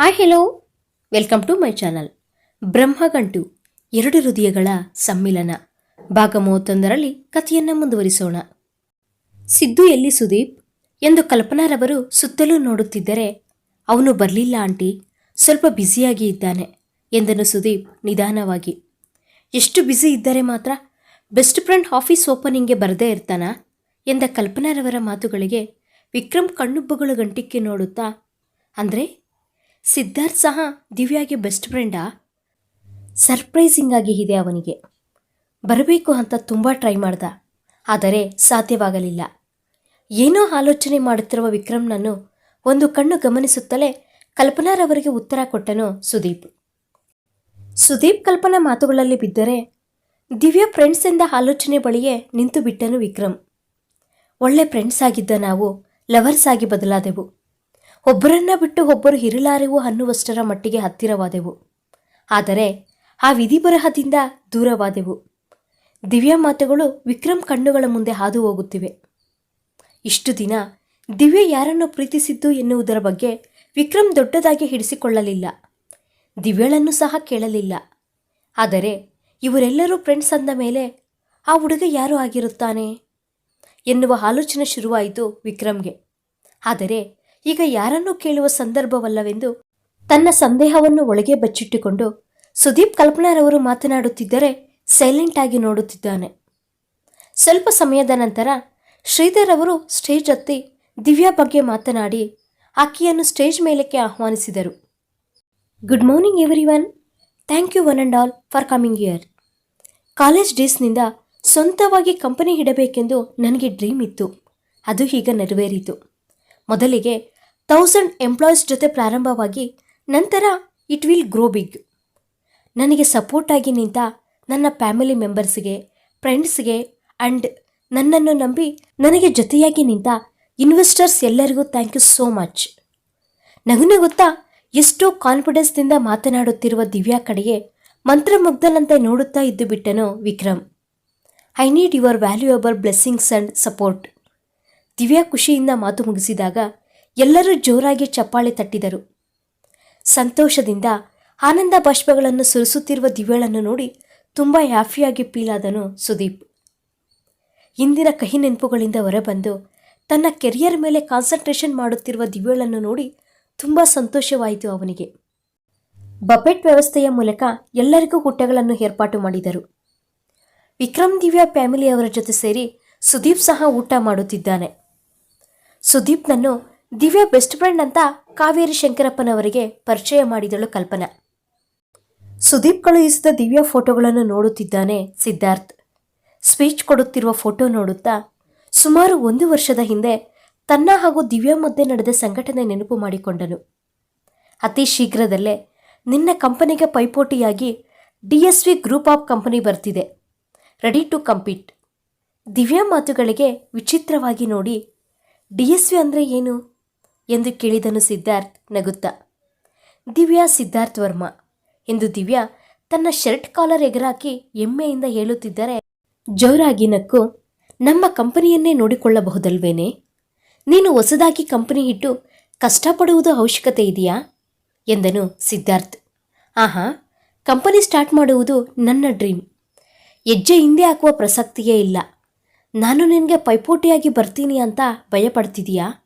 Hi hello welcome to my channel Brahmagantu, ಎರಡು ಹೃದಯಗಳ ಸಮ್ಮಿಲನ. ಭಾಗ ಮೂವತ್ತೊಂದರಲ್ಲಿ ಕಥೆಯನ್ನು ಮುಂದುವರಿಸೋಣ. ಸಿದ್ದು ಎಲ್ಲಿ ಸುದೀಪ್? ಎಂದು ಕಲ್ಪನಾರವರು ಸುತ್ತಲೂ ನೋಡುತ್ತಿದ್ದರೆ, ಅವನು ಬರಲಿಲ್ಲ ಆಂಟಿ, ಸ್ವಲ್ಪ ಬ್ಯುಸಿಯಾಗಿ ಇದ್ದಾನೆ ಎಂದನು ಸುದೀಪ್ ನಿಧಾನವಾಗಿ. ಎಷ್ಟು ಬ್ಯುಸಿ ಇದ್ದರೆ ಮಾತ್ರ ಬೆಸ್ಟ್ ಫ್ರೆಂಡ್ ಆಫೀಸ್ ಓಪನಿಂಗ್ಗೆ ಬರದೇ ಇರ್ತಾನಾ? ಎಂದ ಕಲ್ಪನಾರವರ ಮಾತುಗಳಿಗೆ ವಿಕ್ರಮ್ ಕಣ್ಣುಬ್ಬುಗಳು ಗಂಟಿಕ್ಕಿ ನೋಡುತ್ತಾ, ಅಂದರೆ ಸಿದ್ಧಾರ್ಥ್ ಸಹ ದಿವ್ಯಾಗೆ ಬೆಸ್ಟ್ ಫ್ರೆಂಡಾ ಸರ್ಪ್ರೈಸಿಂಗ್ ಆಗಿ ಇದೆ ಅವನಿಗೆ. ಬರಬೇಕು ಅಂತ ತುಂಬ ಟ್ರೈ ಮಾಡ್ದ. ಆದರೆ ಸಾಧ್ಯವಾಗಲಿಲ್ಲ. ಏನೋ ಆಲೋಚನೆ ಮಾಡುತ್ತಿರುವ ವಿಕ್ರಮ್ನನ್ನು ಒಂದು ಕಣ್ಣು ಗಮನಿಸುತ್ತಲೇ ಕಲ್ಪನಾರವರಿಗೆ ಉತ್ತರ ಕೊಟ್ಟನು ಸುದೀಪ್. ಸುದೀಪ್ ಕಲ್ಪನಾ ಮಾತುಗಳಲ್ಲಿ ಬಿದ್ದರೆ ದಿವ್ಯ ಫ್ರೆಂಡ್ಸ್ ಎಂದ ಆಲೋಚನೆ ಬಳಿಯೇ ನಿಂತು ಬಿಟ್ಟನು ವಿಕ್ರಮ್. ಒಳ್ಳೆ ಫ್ರೆಂಡ್ಸ್ ಆಗಿದ್ದ ನಾವು ಲವರ್ಸ್ ಆಗಿ ಬದಲಾದೆವು. ಒಬ್ಬರನ್ನ ಬಿಟ್ಟು ಒಬ್ಬರು ಇರಲಾರೆವು ಅನ್ನುವಷ್ಟರ ಮಟ್ಟಿಗೆ ಹತ್ತಿರವಾದೆವು. ಆದರೆ ಆ ವಿಧಿ ಬರಹದಿಂದ ದೂರವಾದೆವು. ದಿವ್ಯ ಮಾತುಗಳು ವಿಕ್ರಮ್ ಕಣ್ಣುಗಳ ಮುಂದೆ ಹಾದು ಹೋಗುತ್ತಿವೆ ಇಷ್ಟು ದಿನ ದಿವ್ಯ ಯಾರನ್ನು ಪ್ರೀತಿಸಿದ್ದು ಎನ್ನುವುದರ ಬಗ್ಗೆ ವಿಕ್ರಮ್ ದೊಡ್ಡದಾಗಿ ಹಿಡಿಸಿಕೊಳ್ಳಲಿಲ್ಲ. ದಿವ್ಯಳನ್ನು ಸಹ ಕೇಳಲಿಲ್ಲ. ಆದರೆ ಇವರೆಲ್ಲರೂ ಫ್ರೆಂಡ್ಸ್ ಅಂದ ಮೇಲೆ ಆ ಹುಡುಗ ಯಾರು ಆಗಿರುತ್ತಾನೆ ಎನ್ನುವ ಆಲೋಚನೆ ಶುರುವಾಯಿತು ವಿಕ್ರಮ್ಗೆ. ಆದರೆ ಈಗ ಯಾರನ್ನೂ ಕೇಳುವ ಸಂದರ್ಭವಲ್ಲವೆಂದು ತನ್ನ ಸಂದೇಹವನ್ನು ಒಳಗೆ ಬಚ್ಚಿಟ್ಟುಕೊಂಡು ಸುದೀಪ್ ಕಲ್ಪನಾರವರು ಮಾತನಾಡುತ್ತಿದ್ದರೆ ಸೈಲೆಂಟ್ ಆಗಿ ನೋಡುತ್ತಿದ್ದಾನೆ. ಸ್ವಲ್ಪ ಸಮಯದ ನಂತರ ಶ್ರೀಧರ್ ಅವರು ಸ್ಟೇಜ್ ಹತ್ತಿ ದಿವ್ಯಾ ಬಗ್ಗೆ ಮಾತನಾಡಿ ಆಕೆಯನ್ನು ಸ್ಟೇಜ್ ಮೇಲಕ್ಕೆ ಆಹ್ವಾನಿಸಿದರು. Good morning every one thank you one and all for coming here college ಡೇಸ್ನಿಂದ ಸ್ವಂತವಾಗಿ ಕಂಪನಿ ಇಡಬೇಕೆಂದು ನನಗೆ ಡ್ರೀಮ್ ಇತ್ತು. ಅದು ಈಗ ನೆರವೇರಿತು. ಮೊದಲಿಗೆ ತೌಸಂಡ್ ಎಂಪ್ಲಾಯೀಸ್ ಜೊತೆ ಪ್ರಾರಂಭವಾಗಿ ನಂತರ ಇಟ್ ವಿಲ್ ಗ್ರೋ ಬಿಗ್ ನನಗೆ ಸಪೋರ್ಟಾಗಿ ನಿಂತ ನನ್ನ ಫ್ಯಾಮಿಲಿ ಮೆಂಬರ್ಸ್ಗೆ ಫ್ರೆಂಡ್ಸ್ಗೆ ಆ್ಯಂಡ್ ನನ್ನನ್ನು ನಂಬಿ ನನಗೆ ಜೊತೆಯಾಗಿ ನಿಂತ ಇನ್ವೆಸ್ಟರ್ಸ್ ಎಲ್ಲರಿಗೂ ಥ್ಯಾಂಕ್ ಯು ಸೋ ಮಚ್ ನಗುನಗುತ್ತಾ ಎಷ್ಟೋ ಕಾನ್ಫಿಡೆನ್ಸ್ನಿಂದ ಮಾತನಾಡುತ್ತಿರುವ ದಿವ್ಯಾ ಕಡೆಗೆ ಮಂತ್ರಮುಗ್ಧನಂತೆ ನೋಡುತ್ತಾ ಇದ್ದು ಬಿಟ್ಟನು Vikram. I need your valuable blessings and support Divya ಖುಷಿಯಿಂದ ಮಾತು ಮುಗಿಸಿದಾಗ ಎಲ್ಲರೂ ಜೋರಾಗಿ ಚಪ್ಪಾಳೆ ತಟ್ಟಿದರು. ಸಂತೋಷದಿಂದ ಆನಂದ ಬಾಷ್ಪಗಳನ್ನು ಸುರಿಸುತ್ತಿರುವ ದಿವ್ಯಳನ್ನು ನೋಡಿ ತುಂಬ ಹ್ಯಾಫಿಯಾಗಿ ಪೀಲಾದನು ಸುದೀಪ್. ಇಂದಿನ ಕಹಿ ನೆನಪುಗಳಿಂದ ಹೊರಬಂದು ತನ್ನ ಕೆರಿಯರ್ ಮೇಲೆ ಕಾನ್ಸಂಟ್ರೇಷನ್ ಮಾಡುತ್ತಿರುವ ದಿವ್ಯಳನ್ನು ನೋಡಿ ತುಂಬ ಸಂತೋಷವಾಯಿತು ಅವನಿಗೆ. ಬಫೆಟ್ ವ್ಯವಸ್ಥೆಯ ಮೂಲಕ ಎಲ್ಲರಿಗೂ ಊಟಗಳನ್ನು ಏರ್ಪಾಟು ಮಾಡಿದರು. ವಿಕ್ರಮ್ ದಿವ್ಯಾ ಫ್ಯಾಮಿಲಿಯವರ ಜೊತೆ ಸೇರಿ ಸುದೀಪ್ ಸಹ ಊಟ ಮಾಡುತ್ತಿದ್ದಾನೆ. ಸುದೀಪ್ನನ್ನು ದಿವ್ಯಾ ಬೆಸ್ಟ್ ಫ್ರೆಂಡ್ ಅಂತ ಕಾವೇರಿ ಶಂಕರಪ್ಪನವರಿಗೆ ಪರಿಚಯ ಮಾಡಿದಳು ಕಲ್ಪನಾ. ಸುದೀಪ್ ಕಳುಹಿಸಿದ ದಿವ್ಯಾ ಫೋಟೋಗಳನ್ನು ನೋಡುತ್ತಿದ್ದಾನೆ ಸಿದ್ಧಾರ್ಥ್. ಸ್ಪೀಚ್ ಕೊಡುತ್ತಿರುವ ಫೋಟೋ ನೋಡುತ್ತಾ ಸುಮಾರು ಒಂದು ವರ್ಷದ ಹಿಂದೆ ತನ್ನ ಹಾಗೂ ದಿವ್ಯಾ ಮಧ್ಯೆ ನಡೆದ ಸಂಘಟನೆ ನೆನಪು ಮಾಡಿಕೊಂಡನು. ಅತಿ ಶೀಘ್ರದಲ್ಲೇ ನಿನ್ನ ಕಂಪನಿಗೆ ಪೈಪೋಟಿಯಾಗಿ D V group of company ಬರ್ತಿದೆ. Ready to compete. ದಿವ್ಯಾ ಮಾತುಗಳಿಗೆ ವಿಚಿತ್ರವಾಗಿ ನೋಡಿ, ಡಿ ವಿ ಅಂದರೆ ಏನು? ಎಂದು ಕೇಳಿದನು ಸಿದ್ಧಾರ್ಥ್ ನಗುತ್ತಾ. ದಿವ್ಯಾ ಸಿದ್ಧಾರ್ಥ್ ವರ್ಮ. ಎಂದು ದಿವ್ಯಾ ತನ್ನ ಶರ್ಟ್ ಕಾಲರ್ ಎಗರಾಕಿ ಹೆಮ್ಮೆಯಿಂದ ಹೇಳುತ್ತಿದ್ದರೆ, ಜೋರಾಗಿ ನಕ್ಕು, ನಮ್ಮ ಕಂಪನಿಯನ್ನೇ ನೋಡಿಕೊಳ್ಳಬಹುದಲ್ವೇನೆ? ನೀನು ಹೊಸದಾಗಿ ಕಂಪನಿ ಇಟ್ಟು ಕಷ್ಟಪಡುವುದು ಅವಶ್ಯಕತೆ ಇದೆಯಾ? ಎಂದನು ಸಿದ್ಧಾರ್ಥ್. ಆಹಾ, ಕಂಪನಿ ಸ್ಟಾರ್ಟ್ ಮಾಡುವುದು ನನ್ನ ಡ್ರೀಮ್. ಹೆಜ್ಜೆ ಹಿಂದೆ ಹಾಕುವ ಪ್ರಸಕ್ತಿಯೇ ಇಲ್ಲ. ನಾನು ನಿನಗೆ ಪೈಪೋಟಿಯಾಗಿ ಬರ್ತೀನಿ ಅಂತ ಭಯಪಡ್ತಿದೀಯಾ?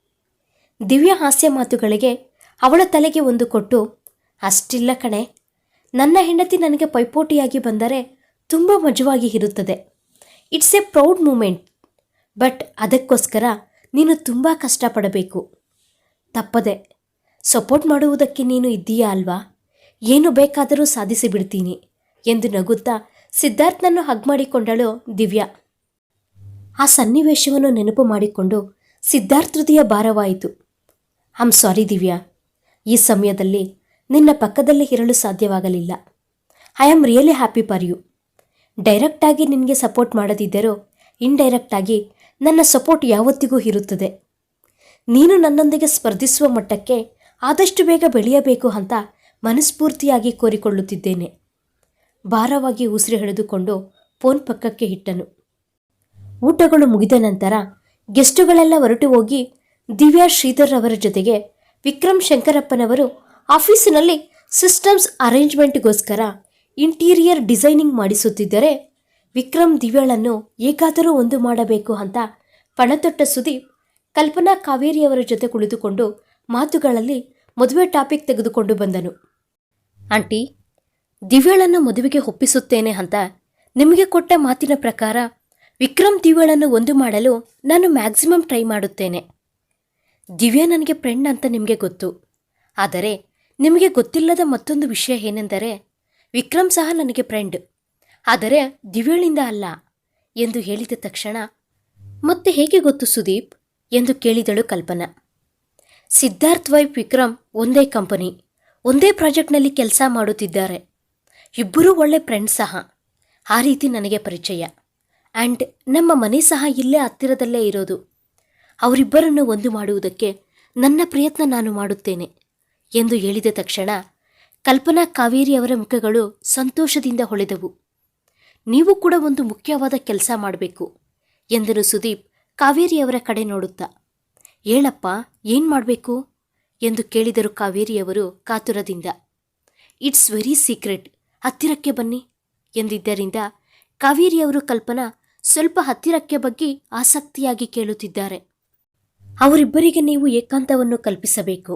ದಿವ್ಯ ಹಾಸ್ಯ ಮಾತುಗಳಿಗೆ ಅವಳ ತಲೆಗೆ ಒಂದು ಕೊಟ್ಟು, ಅಷ್ಟಿಲ್ಲ ಕಣೆ, ನನ್ನ ಹೆಂಡತಿ ನನಗೆ ಪೈಪೋಟಿಯಾಗಿ ಬಂದರೆ ತುಂಬ ಮಜವಾಗಿ ಇರುತ್ತದೆ. It's a proud moment but ಅದಕ್ಕೋಸ್ಕರ ನೀನು ತುಂಬ ಕಷ್ಟಪಡಬೇಕು. ತಪ್ಪದೆ ಸಪೋರ್ಟ್ ಮಾಡುವುದಕ್ಕೆ ನೀನು ಇದ್ದೀಯಾ ಅಲ್ವಾ? ಏನು ಬೇಕಾದರೂ ಸಾಧಿಸಿಬಿಡ್ತೀನಿ ಎಂದು ನಗುತ್ತಾ ಸಿದ್ಧಾರ್ಥನನ್ನು ಹಗ್ ಮಾಡಿಕೊಂಡಳು ದಿವ್ಯಾ. ಆ ಸನ್ನಿವೇಶವನ್ನು ನೆನಪು ಮಾಡಿಕೊಂಡು ಸಿದ್ಧಾರ್ಥ್ ಹೃದಯ ಭಾರವಾಯಿತು. ಐಮ್ ಸಾರಿ ದಿವ್ಯಾ, ಈ ಸಮಯದಲ್ಲಿ ನಿನ್ನ ಪಕ್ಕದಲ್ಲಿ ಇರಲು ಸಾಧ್ಯವಾಗಲಿಲ್ಲ. I am really happy for you ಡೈರೆಕ್ಟಾಗಿ ನಿನಗೆ ಸಪೋರ್ಟ್ ಮಾಡದಿದ್ದರೂ ಇಂಡೈರೆಕ್ಟಾಗಿ ನನ್ನ ಸಪೋರ್ಟ್ ಯಾವತ್ತಿಗೂ ಇರುತ್ತದೆ. ನೀನು ನನ್ನೊಂದಿಗೆ ಸ್ಪರ್ಧಿಸುವ ಮಟ್ಟಕ್ಕೆ ಆದಷ್ಟು ಬೇಗ ಬೆಳೆಯಬೇಕು ಅಂತ ಮನಸ್ಫೂರ್ತಿಯಾಗಿ ಕೋರಿಕೊಳ್ಳುತ್ತಿದ್ದೇನೆ. ಭಾರವಾಗಿ ಉಸಿರು ಹಿಡಿದುಕೊಂಡು ಫೋನ್ ಪಕ್ಕಕ್ಕೆ ಇಟ್ಟನು. ಊಟಗಳು ಮುಗಿದ ನಂತರ ಗೆಸ್ಟುಗಳೆಲ್ಲ ಹೊರಟು ಹೋಗಿ ದಿವ್ಯಾ ಶ್ರೀಧರ್ ಅವರ ಜೊತೆಗೆ ವಿಕ್ರಮ್ ಶಂಕರಪ್ಪನವರು ಆಫೀಸಿನಲ್ಲಿ ಸಿಸ್ಟಮ್ಸ್ ಅರೇಂಜ್ಮೆಂಟ್ಗೋಸ್ಕರ ಇಂಟೀರಿಯರ್ ಡಿಸೈನಿಂಗ್ ಮಾಡಿಸುತ್ತಿದ್ದರೆ ವಿಕ್ರಮ್ ದಿವ್ಯಾಳನ್ನು ಏಕಾದರೂ ಒಂದು ಮಾಡಬೇಕು ಅಂತ ಪಣತೊಟ್ಟ ಸುದೀಪ್ ಕಲ್ಪನಾ ಕಾವೇರಿಯವರ ಜೊತೆ ಕುಳಿತುಕೊಂಡು ಮಾತುಗಳಲ್ಲಿ ಮದುವೆ ಟಾಪಿಕ್ ತೆಗೆದುಕೊಂಡು ಬಂದನು. ಆಂಟಿ, ದಿವ್ಯಾಳನ್ನು ಮದುವೆಗೆ ಒಪ್ಪಿಸುತ್ತೇನೆ ಅಂತ ನಿಮಗೆ ಕೊಟ್ಟ ಮಾತಿನ ಪ್ರಕಾರ ವಿಕ್ರಮ್ ದಿವ್ಯಾಳನ್ನು ಒಂದು ಮಾಡಲು ನಾನು ಮ್ಯಾಕ್ಸಿಮಮ್ ಟ್ರೈ ಮಾಡುತ್ತೇನೆ. ದಿವ್ಯಾ ನನಗೆ ಫ್ರೆಂಡ್ ಅಂತ ನಿಮಗೆ ಗೊತ್ತು. ಆದರೆ ನಿಮಗೆ ಗೊತ್ತಿಲ್ಲದ ಮತ್ತೊಂದು ವಿಷಯ ಏನೆಂದರೆ, ವಿಕ್ರಮ್ ಸಹ ನನಗೆ ಫ್ರೆಂಡ್ ಆದರೆ ದಿವ್ಯಾಳಿಂದ ಅಲ್ಲ ಎಂದು ಹೇಳಿದ ತಕ್ಷಣ, ಮತ್ತೆ ಹೇಗೆ ಗೊತ್ತು ಸುದೀಪ್ ಎಂದು ಕೇಳಿದಳು ಕಲ್ಪನಾ. ಸಿದ್ಧಾರ್ಥ್ ವೈಫ್ ವಿಕ್ರಮ್ ಒಂದೇ ಕಂಪನಿ ಒಂದೇ ಪ್ರಾಜೆಕ್ಟ್ನಲ್ಲಿ ಕೆಲಸ ಮಾಡುತ್ತಿದ್ದಾರೆ. ಇಬ್ಬರೂ ಒಳ್ಳೆ ಫ್ರೆಂಡ್ ಸಹ. ಆ ರೀತಿ ನನಗೆ ಪರಿಚಯ. ಆ್ಯಂಡ್ ನಮ್ಮ ಮನೆ ಸಹ ಇಲ್ಲೇ ಹತ್ತಿರದಲ್ಲೇ ಇರೋದು. ಅವರಿಬ್ಬರನ್ನು ಒಂದು ಮಾಡುವುದಕ್ಕೆ ನನ್ನ ಪ್ರಯತ್ನ ನಾನು ಮಾಡುತ್ತೇನೆ ಎಂದು ಹೇಳಿದ ತಕ್ಷಣ ಕಲ್ಪನಾ ಕಾವೇರಿಯವರ ಮುಖಗಳು ಸಂತೋಷದಿಂದ ಹೊಳೆದವು. ನೀವು ಕೂಡ ಒಂದು ಮುಖ್ಯವಾದ ಕೆಲಸ ಮಾಡಬೇಕು ಎಂದನು ಸುದೀಪ್ ಕಾವೇರಿಯವರ ಕಡೆ ನೋಡುತ್ತಾ. ಹೇಳಪ್ಪ, ಏನು ಮಾಡಬೇಕು ಎಂದು ಕೇಳಿದರು ಕಾವೇರಿಯವರು ಕಾತುರದಿಂದ. ಇಟ್ಸ್ ವೆರಿ ಸೀಕ್ರೆಟ್, ಹತ್ತಿರಕ್ಕೆ ಬನ್ನಿ ಎಂದಿದ್ದರಿಂದ ಕಾವೇರಿಯವರು ಕಲ್ಪನಾ ಸ್ವಲ್ಪ ಹತ್ತಿರಕ್ಕೆ ಬಗ್ಗೆ ಆಸಕ್ತಿಯಾಗಿ ಕೇಳುತ್ತಿದ್ದಾರೆ. ಅವರಿಬ್ಬರಿಗೆ ನೀವು ಏಕಾಂತವನ್ನು ಕಲ್ಪಿಸಬೇಕು.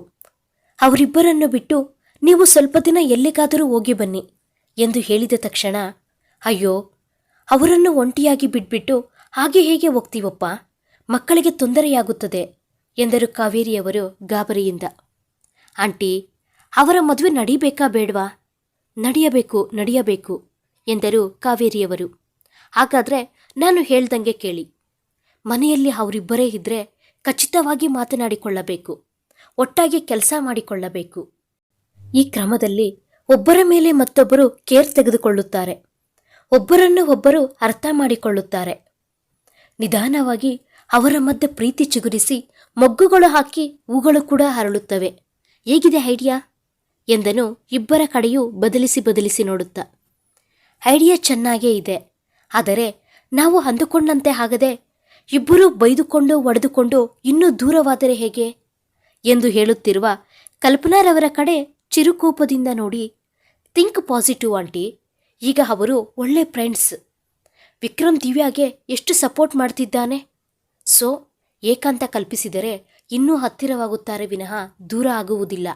ಅವರಿಬ್ಬರನ್ನು ಬಿಟ್ಟು ನೀವು ಸ್ವಲ್ಪ ದಿನ ಎಲ್ಲಿಗಾದರೂ ಹೋಗಿ ಬನ್ನಿ ಎಂದು ಹೇಳಿದ ತಕ್ಷಣ, ಅಯ್ಯೋ, ಅವರನ್ನು ಒಂಟಿಯಾಗಿ ಬಿಟ್ಬಿಟ್ಟು ಹಾಗೆ ಹೇಗೆ ಹೋಗ್ತೀವಪ್ಪ? ಮಕ್ಕಳಿಗೆ ತೊಂದರೆಯಾಗುತ್ತದೆ, ಎಂದರು ಕಾವೇರಿಯವರು ಗಾಬರಿಯಿಂದ. ಆಂಟಿ, ಅವರ ಮದುವೆ ನಡೀಬೇಕಾ ಬೇಡವಾ? ನಡೆಯಬೇಕು ನಡೆಯಬೇಕು, ಎಂದರು ಕಾವೇರಿಯವರು. ಹಾಗಾದರೆ ನಾನು ಹೇಳ್ದಂಗೆ ಕೇಳಿ. ಮನೆಯಲ್ಲಿ ಅವರಿಬ್ಬರೇ ಇದ್ದರೆ ಖಚಿತವಾಗಿ ಮಾತನಾಡಿಕೊಳ್ಳಬೇಕು. ಒಟ್ಟಾಗಿ ಕೆಲಸ ಮಾಡಿಕೊಳ್ಳಬೇಕು. ಈ ಕ್ರಮದಲ್ಲಿ ಒಬ್ಬರ ಮೇಲೆ ಮತ್ತೊಬ್ಬರು ಕೇರ್ ತೆಗೆದುಕೊಳ್ಳುತ್ತಾರೆ. ಒಬ್ಬರನ್ನು ಒಬ್ಬರು ಅರ್ಥ ಮಾಡಿಕೊಳ್ಳುತ್ತಾರೆ. ನಿಧಾನವಾಗಿ ಅವರ ಮಧ್ಯೆ ಪ್ರೀತಿ ಚಿಗುರಿಸಿ ಮೊಗ್ಗುಗಳು ಹಾಕಿ ಹೂಗಳು ಕೂಡ ಹರಳುತ್ತವೆ. ಹೇಗಿದೆ ಐಡಿಯಾ ಎಂದನು ಇಬ್ಬರ ಕಡೆಯೂ ಬದಲಿಸಿ ಬದಲಿಸಿ ನೋಡುತ್ತಾ. ಐಡಿಯಾ ಚೆನ್ನಾಗೇ ಇದೆ. ಆದರೆ ನಾವು ಅಂದುಕೊಂಡಂತೆ ಆಗದೆ ಇಬ್ಬರೂ ಬೈದುಕೊಂಡು ಒಡೆದುಕೊಂಡು ಇನ್ನೂ ದೂರವಾದರೆ ಹೇಗೆ? ಎಂದು ಹೇಳುತ್ತಿರುವ ಕಲ್ಪನಾರವರ ಕಡೆ ಚಿರುಕೋಪದಿಂದ ನೋಡಿ, ಥಿಂಕ್ ಪಾಸಿಟಿವ್, ಆಂಟಿ. ಈಗ ಅವರು ಒಳ್ಳೆ ಫ್ರೆಂಡ್ಸ್. ವಿಕ್ರಮ್ ದಿವ್ಯಾಗೆ ಎಷ್ಟು ಸಪೋರ್ಟ್ ಮಾಡ್ತಿದ್ದಾನೆ? ಸೊ, ಏಕಾಂತ ಕಲ್ಪಿಸಿದರೆ ಇನ್ನೂ ಹತ್ತಿರವಾಗುತ್ತಾರೆ ವಿನಃ ದೂರ ಆಗುವುದಿಲ್ಲ.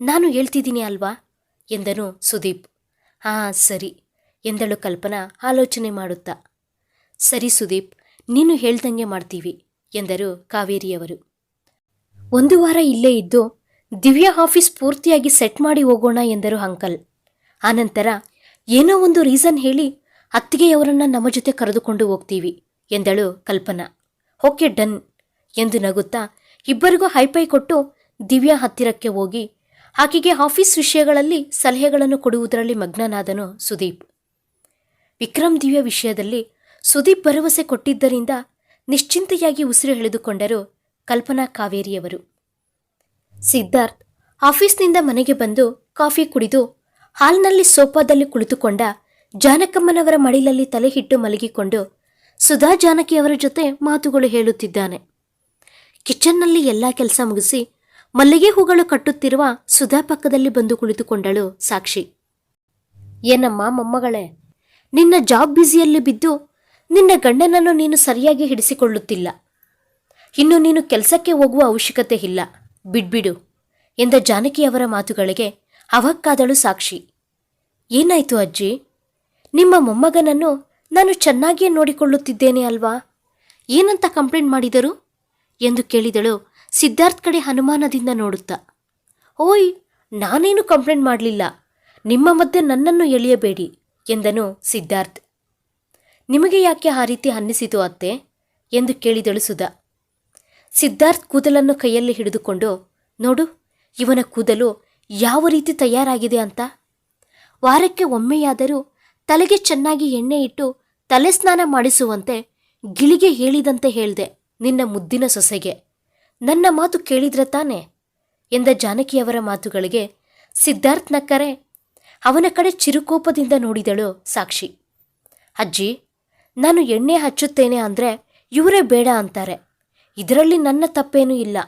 ನಾನು ಹೇಳ್ತಿದ್ದೀನಿ ಅಲ್ವಾ? ಎಂದನು ಸುದೀಪ್. ಹಾಂ, ಸರಿ, ಎಂದಳು ಕಲ್ಪನಾ ಆಲೋಚನೆ ಮಾಡುತ್ತಾ. ಸರಿ ಸುದೀಪ್ ನೀನು ಹೇಳ್ದಂಗೆ ಮಾಡ್ತೀವಿ, ಎಂದರು ಕಾವೇರಿಯವರು. ಒಂದು ವಾರ ಇಲ್ಲೇ ಇದ್ದು, ದಿವ್ಯ ಆಫೀಸ್ ಪೂರ್ತಿಯಾಗಿ ಸೆಟ್ ಮಾಡಿ ಹೋಗೋಣ, ಎಂದರು ಅಂಕಲ್. ಆನಂತರ ಏನೋ ಒಂದು ರೀಸನ್ ಹೇಳಿ, ಅತ್ತಿಗೆಯವರನ್ನ ನಮ್ಮ ಜೊತೆ ಕರೆದುಕೊಂಡು ಹೋಗ್ತೀವಿ, ಎಂದಳು ಕಲ್ಪನಾ. ಓಕೆ, ಡನ್, ಎಂದು ನಗುತ್ತಾ, ಇಬ್ಬರಿಗೂ ಹೈಪೈ ಕೊಟ್ಟು ದಿವ್ಯಾ ಹತ್ತಿರಕ್ಕೆ ಹೋಗಿ, ಆಕೆಗೆ ಆಫೀಸ್ ವಿಷಯಗಳಲ್ಲಿ ಸಲಹೆಗಳನ್ನು ಕೊಡುವುದರಲ್ಲಿ ಮಗ್ನನಾದನು ಸುದೀಪ್. ವಿಕ್ರಮ್ ದಿವ್ಯ ವಿಷಯದಲ್ಲಿ ಸುದೀಪ್ ಭರವಸೆ ಕೊಟ್ಟಿದ್ದರಿಂದ ನಿಶ್ಚಿಂತೆಯಾಗಿ ಉಸಿರು ಎಳೆದುಕೊಂಡರು ಕಲ್ಪನಾ ಕಾವೇರಿಯವರು. ಸಿದ್ಧಾರ್ಥ್ ಆಫೀಸ್ನಿಂದ ಮನೆಗೆ ಬಂದು ಕಾಫಿ ಕುಡಿದು ಹಾಲ್ನಲ್ಲಿ ಸೋಫಾದಲ್ಲಿ ಕುಳಿತುಕೊಂಡ ಜಾನಕಮ್ಮನವರ ಮಡಿಲಲ್ಲಿ ತಲೆ ಹಿಟ್ಟು ಮಲಗಿಕೊಂಡು ಸುಧಾ ಜಾನಕಿಯವರ ಜೊತೆ ಮಾತುಗಳು ಹೇಳುತ್ತಿದ್ದಾನೆ. ಕಿಚನ್ನಲ್ಲಿ ಎಲ್ಲ ಕೆಲಸ ಮುಗಿಸಿ ಮಲ್ಲಿಗೆ ಹೂಗಳು ಕಟ್ಟುತ್ತಿರುವ ಸುಧಾ ಪಕ್ಕದಲ್ಲಿ ಬಂದು ಕುಳಿತುಕೊಂಡಳು ಸಾಕ್ಷಿ. ಏನಮ್ಮ ಮೊಮ್ಮಗಳೇ, ನಿನ್ನ ಜಾಬ್ ಬ್ಯುಸಿಯಲ್ಲಿ ಬಿದ್ದು ನಿನ್ನ ಗಂಡನನ್ನು ನೀನು ಸರಿಯಾಗಿ ಹಿಡಿಸಿಕೊಳ್ಳುತ್ತಿಲ್ಲ. ಇನ್ನು ನೀನು ಕೆಲಸಕ್ಕೆ ಹೋಗುವ ಅವಶ್ಯಕತೆ ಇಲ್ಲ. ಬಿಡ್ಬಿಡು, ಎಂದ ಜಾನಕಿಯವರ ಮಾತುಗಳಿಗೆ ಅವಕ್ಕಾದಳು ಸಾಕ್ಷಿ. ಏನಾಯ್ತು ಅಜ್ಜಿ? ನಿಮ್ಮ ಮೊಮ್ಮಗನನ್ನು ನಾನು ಚೆನ್ನಾಗಿಯೇ ನೋಡಿಕೊಳ್ಳುತ್ತಿದ್ದೇನೆ ಅಲ್ವಾ? ಏನಂತ ಕಂಪ್ಲೇಂಟ್ ಮಾಡಿದರು? ಎಂದು ಕೇಳಿದಳು ಸಿದ್ಧಾರ್ಥ್ ಕಡೆ ಅನುಮಾನದಿಂದ ನೋಡುತ್ತಾ. ಓಯ್, ನಾನೇನು ಕಂಪ್ಲೇಂಟ್ ಮಾಡಲಿಲ್ಲ. ನಿಮ್ಮ ಮಧ್ಯೆ ನನ್ನನ್ನು ಎಳೆಯಬೇಡಿ, ಎಂದನು ಸಿದ್ಧಾರ್ಥ್. ನಿಮಗೆ ಯಾಕೆ ಆ ರೀತಿ ಅನ್ನಿಸಿತು ಅತ್ತೆ? ಎಂದು ಕೇಳಿದಳು ಸುಧಾ. ಸಿದ್ಧಾರ್ಥ್ ಕೂದಲನ್ನು ಕೈಯಲ್ಲಿ ಹಿಡಿದುಕೊಂಡು, ನೋಡು, ಇವನ ಕೂದಲು ಯಾವ ರೀತಿ ತಯಾರಾಗಿದೆ ಅಂತ. ವಾರಕ್ಕೆ ಒಮ್ಮೆಯಾದರೂ ತಲೆಗೆ ಚೆನ್ನಾಗಿ ಎಣ್ಣೆ ಇಟ್ಟು ತಲೆ ಸ್ನಾನ ಮಾಡಿಸುವಂತೆ ಗಿಳಿಗೆ ಹೇಳಿದಂತೆ ಹೇಳ್ದೆ ನಿನ್ನ ಮುದ್ದಿನ ಸೊಸೆಗೆ. ನನ್ನ ಮಾತು ಕೇಳಿದ್ರೆ ತಾನೆ? ಎಂದ ಜಾನಕಿಯವರ ಮಾತುಗಳಿಗೆ ಸಿದ್ಧಾರ್ಥ್ ನಕ್ಕರೆ ಅವನ ಕಡೆ ಚಿರುಕೋಪದಿಂದ ನೋಡಿದಳು ಸಾಕ್ಷಿ. ಅಜ್ಜಿ ನಾನು ಎಣ್ಣೆ ಹಚ್ಚುತ್ತೇನೆ ಅಂದರೆ ಇವರೇ ಬೇಡ ಅಂತಾರೆ. ಇದರಲ್ಲಿ ನನ್ನ ತಪ್ಪೇನೂ ಇಲ್ಲ.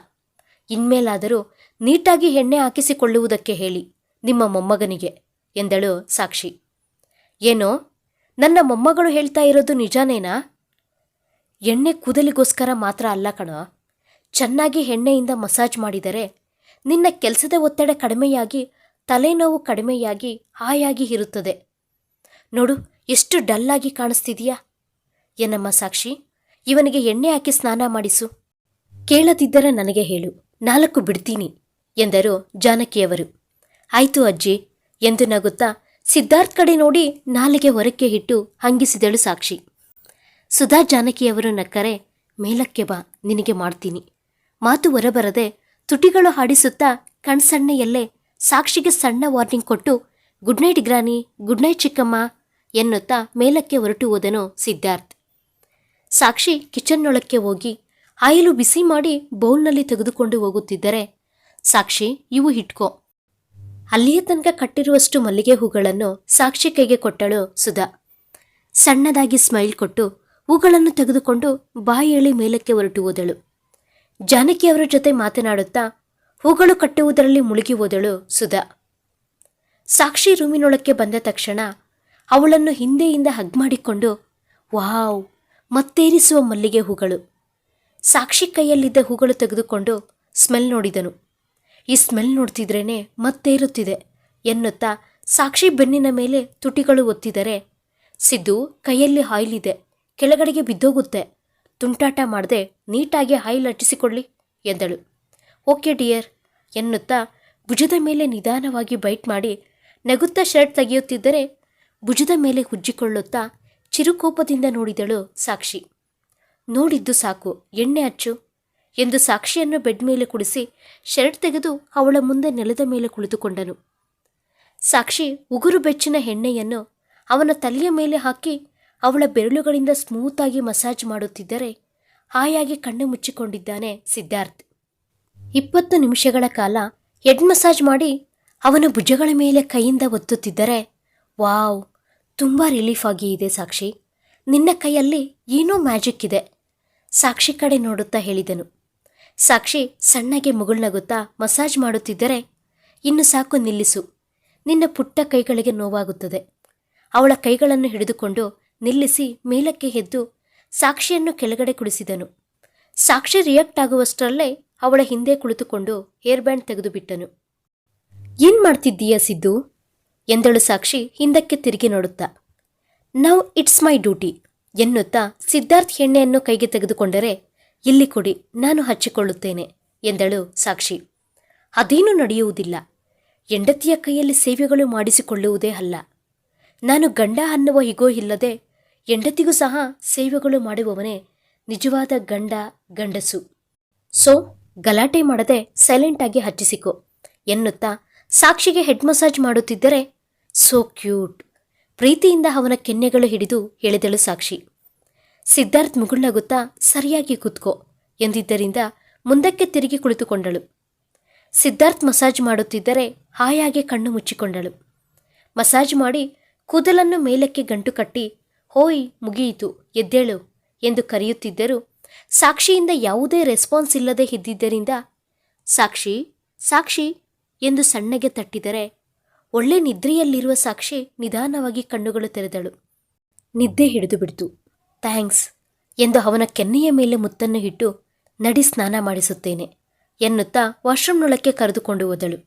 ಇನ್ಮೇಲಾದರೂ ನೀಟಾಗಿ ಎಣ್ಣೆ ಹಾಕಿಸಿಕೊಳ್ಳುವುದಕ್ಕೆ ಹೇಳಿ, ನಿಮ್ಮ ಮೊಮ್ಮಗನಿಗೆ, ಎಂದಳು ಸಾಕ್ಷಿ. ಏನೋ, ನನ್ನ ಮೊಮ್ಮಗಳು ಹೇಳ್ತಾ ಇರೋದು ನಿಜಾನೇನಾ? ಎಣ್ಣೆ ಕೂದಲಿಗೋಸ್ಕರ ಮಾತ್ರ ಅಲ್ಲ ಕಣೋ. ಚೆನ್ನಾಗಿ ಎಣ್ಣೆಯಿಂದ ಮಸಾಜ್ ಮಾಡಿದರೆ ನಿನ್ನ ಕೆಲಸದ ಒತ್ತಡ ಕಡಿಮೆಯಾಗಿ, ತಲೆನೋವು ಕಡಿಮೆಯಾಗಿ, ಹಾಯಾಗಿ ಇರುತ್ತದೆ. ನೋಡು, ಎಷ್ಟು ಡಲ್ಲಾಗಿ ಕಾಣಿಸ್ತಿದೀಯಾ? ಏನಮ್ಮ ಸಾಕ್ಷಿ, ಇವನಿಗೆ ಎಣ್ಣೆ ಹಾಕಿ ಸ್ನಾನ ಮಾಡಿಸು. ಕೇಳದಿದ್ದರೆ ನನಗೆ ಹೇಳು, ನಾಲ್ಕು ಬಿಡ್ತೀನಿ ಎಂದರು ಜಾನಕಿಯವರು. ಆಯ್ತು ಅಜ್ಜಿ, ಎಂದು ನಗುತ್ತಾ ಸಿದ್ಧಾರ್ಥ್ ಕಡೆ ನೋಡಿ ನಾಲಿಗೆ ಹೊರಕ್ಕೆ ಇಟ್ಟು ಹಂಗಿಸಿದಳು ಸಾಕ್ಷಿ. ಸುಧಾ ಜಾನಕಿಯವರು ನಕ್ಕರೆ, ಮೇಲಕ್ಕೆ ಬಾ, ನಿನಗೆ ಮಾಡ್ತೀನಿ. ಮಾತು ಹೊರಬರದೆ ತುಟಿಗಳು ಹಾಡಿಸುತ್ತಾ ಕಣ್ಸಣ್ಣೆಯಲ್ಲೇ ಸಾಕ್ಷಿಗೆ ಸಣ್ಣ ವಾರ್ನಿಂಗ್ ಕೊಟ್ಟು, good night granny, good night ಚಿಕ್ಕಮ್ಮ ಎನ್ನುತ್ತಾ ಮೇಲಕ್ಕೆ ಹೊರಟು ಹೋದನು ಸಿದ್ಧಾರ್ಥ್. ಸಾಕ್ಷಿ ಕಿಚನ್ನೊಳಕ್ಕೆ ಹೋಗಿ ಆಯಿಲು ಬಿಸಿ ಮಾಡಿ ಬೌಲ್ನಲ್ಲಿ ತೆಗೆದುಕೊಂಡು ಹೋಗುತ್ತಿದ್ದರೆ, ಸಾಕ್ಷಿ, ಇವು ಹಿಟ್ಕೋ. ಅಲ್ಲಿಯ ತನಕ ಕಟ್ಟಿರುವಷ್ಟು ಮಲ್ಲಿಗೆ ಹೂಗಳನ್ನು ಸಾಕ್ಷಿ ಕೈಗೆ ಕೊಟ್ಟಳು ಸುಧಾ. ಸಣ್ಣದಾಗಿ ಸ್ಮೈಲ್ ಕೊಟ್ಟು ಹೂಗಳನ್ನು ತೆಗೆದುಕೊಂಡು ಬಾಯಿ ಮೇಲಕ್ಕೆ ಹೊರಟು ಹೋದಳು. ಜಾನಕಿಯವರ ಜೊತೆ ಮಾತನಾಡುತ್ತಾ ಹೂಗಳು ಕಟ್ಟುವುದರಲ್ಲಿ ಮುಳುಗಿ ಹೋದಳು ಸುಧಾ. ಸಾಕ್ಷಿ ರೂಮಿನೊಳಕ್ಕೆ ಬಂದ ತಕ್ಷಣ ಅವಳನ್ನು ಹಿಂದೆಯಿಂದ ಹಗ್ ಮಾಡಿಕೊಂಡು, ವಾವ್ ಮತ್ತೇರಿಸುವ ಮಲ್ಲಿಗೆ ಹೂಗಳು. ಸಾಕ್ಷಿ ಕೈಯಲ್ಲಿದ್ದ ಹೂಗಳು ತೆಗೆದುಕೊಂಡು ಸ್ಮೆಲ್ ನೋಡಿದನು. ಈ ಸ್ಮೆಲ್ ನೋಡ್ತಿದ್ರೇನೆ ಮತ್ತೇರುತ್ತಿದೆ ಎನ್ನುತ್ತಾ ಸಾಕ್ಷಿ ಬೆನ್ನಿನ ಮೇಲೆ ತುಟಿಗಳು ಒತ್ತಿದರೆ, ಸಿದ್ದು ಕೈಯಲ್ಲಿ ಆಯಿಲ್ ಇದೆ ಕೆಳಗಡೆಗೆ ಬಿದ್ದೋಗುತ್ತೆ, ತುಂಟಾಟ ಮಾಡದೆ ನೀಟಾಗಿ ಹಾಯಿಲ್ ಹಚ್ಚಿಸಿಕೊಳ್ಳಿ ಎಂದಳು. ಓಕೆ ಡಿಯರ್ ಎನ್ನುತ್ತಾ ಭುಜದ ಮೇಲೆ ನಿಧಾನವಾಗಿ ಬೈಟ್ ಮಾಡಿ ನಗುತ್ತಾ ಶರ್ಟ್ ತೆಗೆಯುತ್ತಿದ್ದರೆ ಭುಜದ ಮೇಲೆ ಉಜ್ಜಿಕೊಳ್ಳುತ್ತಾ ಚಿರುಕೋಪದಿಂದ ನೋಡಿದಳು ಸಾಕ್ಷಿ. ನೋಡಿದ್ದು ಸಾಕು, ಎಣ್ಣೆ ಹಚ್ಚು ಎಂದು ಸಾಕ್ಷಿಯನ್ನು ಬೆಡ್ ಮೇಲೆ ಕುಡಿಸಿ ಶರ್ಟ್ ತೆಗೆದು ಅವಳ ಮುಂದೆ ನೆಲದ ಮೇಲೆ ಕುಳಿತುಕೊಂಡನು. ಸಾಕ್ಷಿ ಉಗುರು ಬೆಚ್ಚಿನ ಎಣ್ಣೆಯನ್ನು ಅವನ ತಲೆಯ ಮೇಲೆ ಹಾಕಿ ಅವಳ ಬೆರಳುಗಳಿಂದ ಸ್ಮೂತಾಗಿ ಮಸಾಜ್ ಮಾಡುತ್ತಿದ್ದರೆ ಹಾಯಾಗಿ ಕಣ್ಣು ಮುಚ್ಚಿಕೊಂಡಿದ್ದಾನೆ ಸಿದ್ಧಾರ್ಥ್. ಇಪ್ಪತ್ತು ನಿಮಿಷಗಳ ಕಾಲ ಹೆಡ್ ಮಸಾಜ್ ಮಾಡಿ ಅವನ ಭುಜಗಳ ಮೇಲೆ ಕೈಯಿಂದ ಒತ್ತುತ್ತಿದ್ದರೆ ವಾವ್ ತುಂಬ ರಿಲೀಫ್ ಆಗಿ ಇದೆ ಸಾಕ್ಷಿ. ನಿನ್ನ ಕೈಯಲ್ಲಿ ಏನೋ ಮ್ಯಾಜಿಕ್ ಇದೆ. ಸಾಕ್ಷಿ ಕಡೆ ನೋಡುತ್ತಾ ಹೇಳಿದನು. ಸಾಕ್ಷಿ ಸಣ್ಣಗೆ ಮುಗುಳ್ನಗುತ್ತಾ ಮಸಾಜ್ ಮಾಡುತ್ತಿದ್ದರೆ ಇನ್ನು ಸಾಕು ನಿಲ್ಲಿಸು. ನಿನ್ನ ಪುಟ್ಟ ಕೈಗಳಿಗೆ ನೋವಾಗುತ್ತದೆ. ಅವಳ ಕೈಗಳನ್ನು ಹಿಡಿದುಕೊಂಡು ನಿಲ್ಲಿಸಿ ಮೇಲಕ್ಕೆ ಎದ್ದು ಸಾಕ್ಷಿಯನ್ನು ಕೆಳಗಡೆ ಕುಡಿಸಿದನು ಸಾಕ್ಷಿ ರಿಯಾಕ್ಟ್ ಆಗುವಷ್ಟರಲ್ಲೇ ಅವಳ ಹಿಂದೆ ಕುಳಿತುಕೊಂಡು ಹೇರ್ ಬ್ಯಾಂಡ್ ತೆಗೆದುಬಿಟ್ಟನು. ಏನ್ ಮಾಡ್ತಿದ್ದೀಯ ಸಿದ್ದು? ಎಂದಳು ಸಾಕ್ಷಿ ಹಿಂದಕ್ಕೆ ತಿರುಗಿ ನೋಡುತ್ತಾ. ನೌ ಇಟ್ಸ್ ಮೈ ಡ್ಯೂಟಿ ಎನ್ನುತ್ತಾ ಸಿದ್ಧಾರ್ಥ್ ಎಣ್ಣೆಯನ್ನು ಕೈಗೆ ತೆಗೆದುಕೊಂಡರೆ, ಇಲ್ಲಿ ಕೊಡಿ, ನಾನು ಹಚ್ಚಿಕೊಳ್ಳುತ್ತೇನೆ, ಎಂದಳು ಸಾಕ್ಷಿ. ಅದೇನೂ ನಡೆಯುವುದಿಲ್ಲ. ಹೆಂಡತಿಯ ಕೈಯಲ್ಲಿ ಸೇವೆಗಳು ಮಾಡಿಸಿಕೊಳ್ಳುವುದೇ ಅಲ್ಲ. ನಾನು ಗಂಡ ಅನ್ನುವ ಹಿಗೋ ಇಲ್ಲದೆ ಹೆಂಡತಿಗೂ ಸಹ ಸೇವೆಗಳು ಮಾಡುವವನೇ ನಿಜವಾದ ಗಂಡ, ಗಂಡಸು. ಸೊ ಗಲಾಟೆ ಮಾಡದೆ ಸೈಲೆಂಟಾಗಿ ಹಚ್ಚಿಸಿಕೊ, ಎನ್ನುತ್ತಾ ಸಾಕ್ಷಿಗೆ ಹೆಡ್ ಮಸಾಜ್ ಮಾಡುತ್ತಿದ್ದರೆ ಸೋ ಕ್ಯೂಟ್ ಪ್ರೀತಿಯಿಂದ ಅವನ ಕೆನ್ನೆಗಳು ಹಿಡಿದು ಎಳೆದಳು ಸಾಕ್ಷಿ. ಸಿದ್ಧಾರ್ಥ್ ಮುಗುಳ್ನಗುತ್ತಾ, ಸರಿಯಾಗಿ ಕೂತ್ಕೋ ಎಂದಿದ್ದರಿಂದ ಮುಂದಕ್ಕೆ ತಿರುಗಿ ಕುಳಿತುಕೊಂಡಳು. ಸಿದ್ಧಾರ್ಥ್ ಮಸಾಜ್ ಮಾಡುತ್ತಿದ್ದರೆ ಹಾಯಾಗಿ ಕಣ್ಣು ಮುಚ್ಚಿಕೊಂಡಳು. ಮಸಾಜ್ ಮಾಡಿ ಕೂದಲನ್ನು ಮೇಲಕ್ಕೆ ಗಂಟು ಕಟ್ಟಿ, ಹೋಯ್, ಮುಗಿಯಿತು, ಎದ್ದೇಳು ಎಂದು ಕರೆಯುತ್ತಿದ್ದರೂ, ಸಾಕ್ಷಿಯಿಂದ ಯಾವುದೇ ರೆಸ್ಪಾನ್ಸ್ ಇಲ್ಲದೆ ಇದ್ದಿದ್ದರಿಂದ, ಸಾಕ್ಷಿ ಸಾಕ್ಷಿ ಎಂದು ಸಣ್ಣಗೆ ತಟ್ಟಿದರೆ ಒಳ್ಳೆ ನಿದ್ರೆಯಲ್ಲಿರುವ ಸಾಕ್ಷಿ ನಿಧಾನವಾಗಿ ಕಣ್ಣುಗಳು ತೆರೆದಳು. ನಿದ್ದೆ ಹಿಡಿದು ಬಿಡ್ತು. ಥ್ಯಾಂಕ್ಸ್ ಎಂದು ಅವನ ಕೆನ್ನೆಯ ಮೇಲೆ ಮುತ್ತನ್ನು ಇಟ್ಟು ನಡಿ ಸ್ನಾನ ಮಾಡಿಸುತ್ತೇನೆ ಎನ್ನುತ್ತಾ ವಾಶ್ರೂಮ್ನೊಳಕ್ಕೆ ಕರೆದುಕೊಂಡು ಹೋದಳು.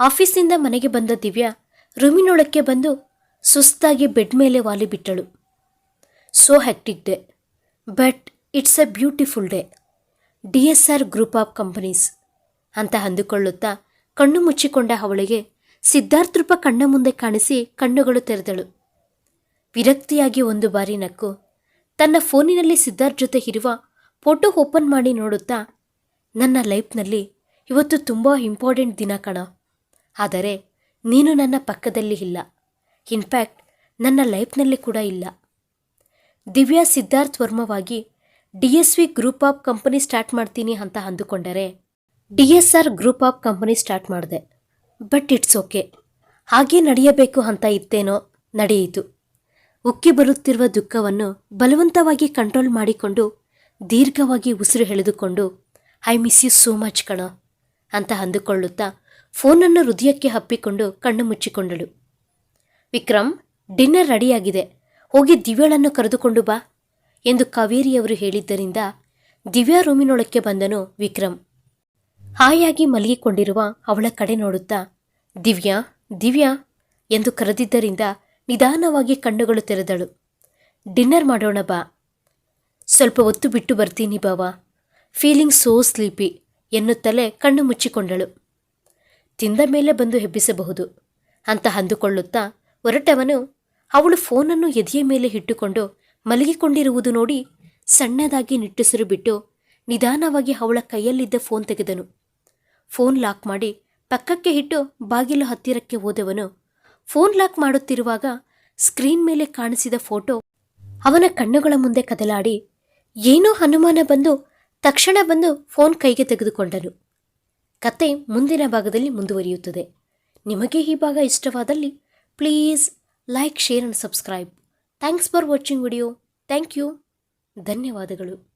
ಆಫೀಸಿಂದ ಮನೆಗೆ ಬಂದ ದಿವ್ಯಾ ರೂಮಿನೊಳಕ್ಕೆ ಬಂದು ಸುಸ್ತಾಗಿ ಬೆಡ್ ಮೇಲೆ ವಾಲಿಬಿಟ್ಟಳು so hectic day, but it's a beautiful day, D S R group of companies ಅಂತ ಅಂದುಕೊಳ್ಳುತ್ತಾ ಕಣ್ಣು ಮುಚ್ಚಿಕೊಂಡ ಅವಳಿಗೆ ಸಿದ್ಧಾರ್ಥ್ ರೂಪ ಕಣ್ಣ ಮುಂದೆ ಕಾಣಿಸಿ ಕಣ್ಣುಗಳು ತೆರೆದಳು. ವಿರಕ್ತಿಯಾಗಿ ಒಂದು ಬಾರಿ ನಕ್ಕು. ತನ್ನ ಫೋನಿನಲ್ಲಿ ಸಿದ್ಧಾರ್ಥ್ ಜೊತೆ ಇರುವ ಫೋಟೋ ಓಪನ್ ಮಾಡಿ ನೋಡುತ್ತಾ, ನನ್ನ ಲೈಫ್ನಲ್ಲಿ ಇವತ್ತು ತುಂಬ ಇಂಪಾರ್ಟೆಂಟ್ ದಿನ ಕಣ. ಆದರೆ ನೀನು ನನ್ನ ಪಕ್ಕದಲ್ಲಿ ಇಲ್ಲ. ಇನ್ಫ್ಯಾಕ್ಟ್ ನನ್ನ ಲೈಫ್ನಲ್ಲಿ ಕೂಡ ಇಲ್ಲ. Divya Siddharth ವರ್ಮವಾಗಿ D S V group of company start ಮಾಡ್ತೀನಿ ಅಂತ ಅಂದುಕೊಂಡರೆ D S R group of company start ಮಾಡಿದೆ. But it's okay. ಹಾಗೆ ನಡೆಯಬೇಕು ಅಂತ ಇತ್ತೇನೋ ನಡೆಯಿತು. ಉಕ್ಕಿ ಬರುತ್ತಿರುವ ದುಃಖವನ್ನು ಬಲವಂತವಾಗಿ ಕಂಟ್ರೋಲ್ ಮಾಡಿಕೊಂಡು ದೀರ್ಘವಾಗಿ ಉಸಿರು ಎಳೆದುಕೊಂಡು, I miss you so much ಕಣ ಅಂತ ಅಂದುಕೊಳ್ಳುತ್ತಾ ಫೋನನ್ನು ಹೃದಯಕ್ಕೆ ಹಪ್ಪಿಕೊಂಡು ಕಣ್ಣು ಮುಚ್ಚಿಕೊಂಡಳು. ವಿಕ್ರಮ್, ಡಿನ್ನರ್ ರೆಡಿಯಾಗಿದೆ. ಹೋಗಿ ದಿವ್ಯಾಳನ್ನು ಕರೆದುಕೊಂಡು ಬಾ ಎಂದು ಕಾವೇರಿಯವರು ಹೇಳಿದ್ದರಿಂದ ದಿವ್ಯಾ ರೂಮಿನೊಳಕ್ಕೆ ಬಂದನು ವಿಕ್ರಮ್. ಹಾಯಾಗಿ ಮಲಗಿಕೊಂಡಿರುವ ಅವಳ ಕಡೆ ನೋಡುತ್ತಾ, ದಿವ್ಯಾ ದಿವ್ಯಾ ಎಂದು ಕರೆದಿದ್ದರಿಂದ ನಿಧಾನವಾಗಿ ಕಣ್ಣುಗಳು ತೆರೆದಳು. ಡಿನ್ನರ್ ಮಾಡೋಣ ಬಾ. ಸ್ವಲ್ಪ ಹೊತ್ತು ಬಿಟ್ಟು ಬರ್ತೀನಿ ಬಾವ. ಫೀಲಿಂಗ್ ಸೋ ಸ್ಲೀಪಿ ಎನ್ನುತ್ತಲೇ ಕಣ್ಣು ಮುಚ್ಚಿಕೊಂಡಳು. ತಿಂದ ಮೇಲೆ ಬಂದು ಹೆಬ್ಬಿಸಬಹುದು ಅಂತ ಅಂದುಕೊಳ್ಳುತ್ತಾ ಹೊರಟವನು ಅವಳು ಫೋನನ್ನು ಎದೆಯ ಮೇಲೆ ಇಟ್ಟುಕೊಂಡು ಮಲಗಿಕೊಂಡಿರುವುದು ನೋಡಿ ಸಣ್ಣದಾಗಿ ನಿಟ್ಟುಸಿರು ಬಿಟ್ಟು ನಿಧಾನವಾಗಿ ಅವಳ ಕೈಯಲ್ಲಿದ್ದ ಫೋನ್ ತೆಗೆದನು. ಫೋನ್ ಲಾಕ್ ಮಾಡಿ ಪಕ್ಕಕ್ಕೆ ಇಟ್ಟು ಬಾಗಿಲು ಹತ್ತಿರಕ್ಕೆ ಹೋದವನು. ಫೋನ್ ಲಾಕ್ ಮಾಡುತ್ತಿರುವಾಗ ಸ್ಕ್ರೀನ್ ಮೇಲೆ ಕಾಣಿಸಿದ ಫೋಟೋ ಅವನ ಕಣ್ಣುಗಳ ಮುಂದೆ ಕದಲಾಡಿ ಏನೋ ಅನುಮಾನ ಬಂದು ತಕ್ಷಣ ಬಂದು ಫೋನ್ ಕೈಗೆ ತೆಗೆದುಕೊಂಡನು. ಕತೆ ಮುಂದಿನ ಭಾಗದಲ್ಲಿ ಮುಂದುವರಿಯುತ್ತದೆ. ನಿಮಗೆ ಈ ಭಾಗ ಇಷ್ಟವಾದಲ್ಲಿ please like, share, and subscribe. Thanks for watching video. Thank you. ಧನ್ಯವಾದಗಳು.